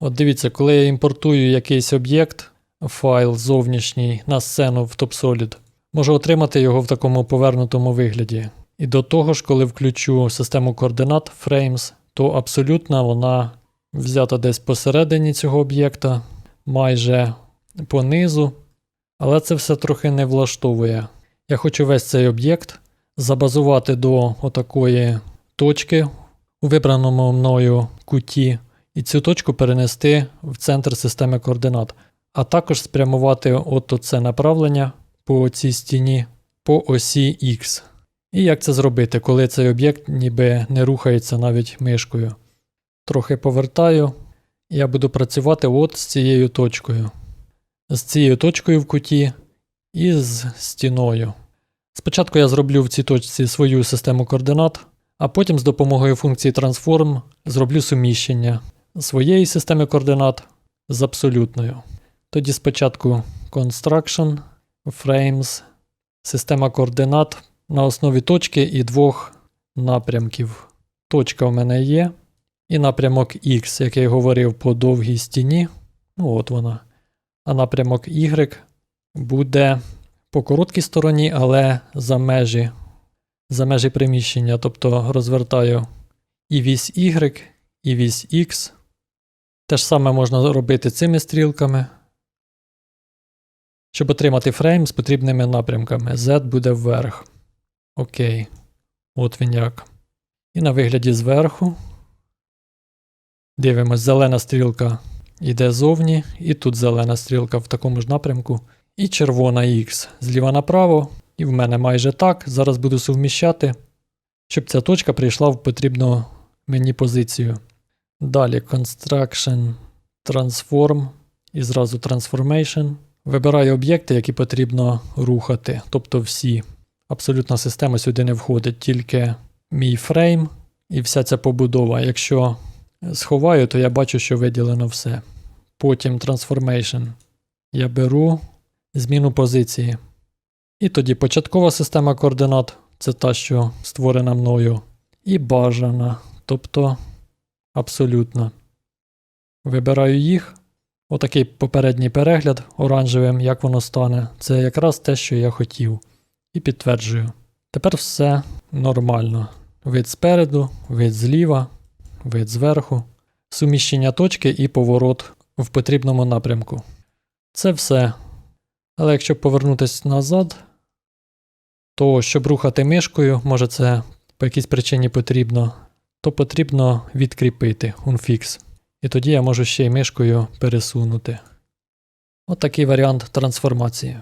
От дивіться, коли я імпортую якийсь об'єкт, файл зовнішній на сцену в TopSolid, можу отримати його в такому повернутому вигляді. І до того ж, коли включу систему координат Frames, то абсолютно вона взята десь посередині цього об'єкта, майже понизу. Але це все трохи не влаштовує. Я хочу весь цей об'єкт забазувати до отакої точки у вибраному мною куті, і цю точку перенести в центр системи координат, а також спрямувати от це направлення по цій стіні по осі X. І як це зробити, коли цей об'єкт ніби не рухається навіть мишкою. Трохи повертаю, я буду працювати от з цією точкою. З цією точкою в куті і з стіною. Спочатку я зроблю в цій точці свою систему координат, а потім з допомогою функції Transform зроблю суміщення своєї системи координат з абсолютною. Тоді спочатку Construction, Frames, система координат на основі точки і двох напрямків. Точка в мене є, і напрямок X, як я й говорив по довгій стіні. Ну от вона. А напрямок Y буде по короткій стороні, але за межі, за межі приміщення. Тобто розвертаю і вісь Y, і вісь X. Те ж саме можна робити цими стрілками. Щоб отримати фрейм з потрібними напрямками. Z буде вверх. Окей. От він як. І на вигляді зверху. Дивимось, зелена стрілка йде зовні, і тут зелена стрілка в такому ж напрямку. І червона X зліва направо. І в мене майже так. Зараз буду суміщати, щоб ця точка прийшла в потрібну мені позицію. Далі Construction Transform і зразу Transformation. Вибираю об'єкти, які потрібно рухати, тобто всі. Абсолютна система сюди не входить, тільки мій фрейм і вся ця побудова. Якщо сховаю, то я бачу, що виділено все. Потім Transformation. Я беру зміну позиції. І тоді початкова система координат це та, що створена мною. І бажана, тобто абсолютна. Вибираю їх. Отакий попередній перегляд оранжевим, як воно стане. Це якраз те, що я хотів. І підтверджую. Тепер все нормально. Вид спереду, вид зліва, вид зверху, суміщення точки і поворот в потрібному напрямку. Це все. Але якщо повернутися назад, то щоб рухати мишкою, може це по якійсь причині потрібно, то потрібно відкріпити unfix. І тоді я можу ще й мишкою пересунути. От такий варіант трансформації.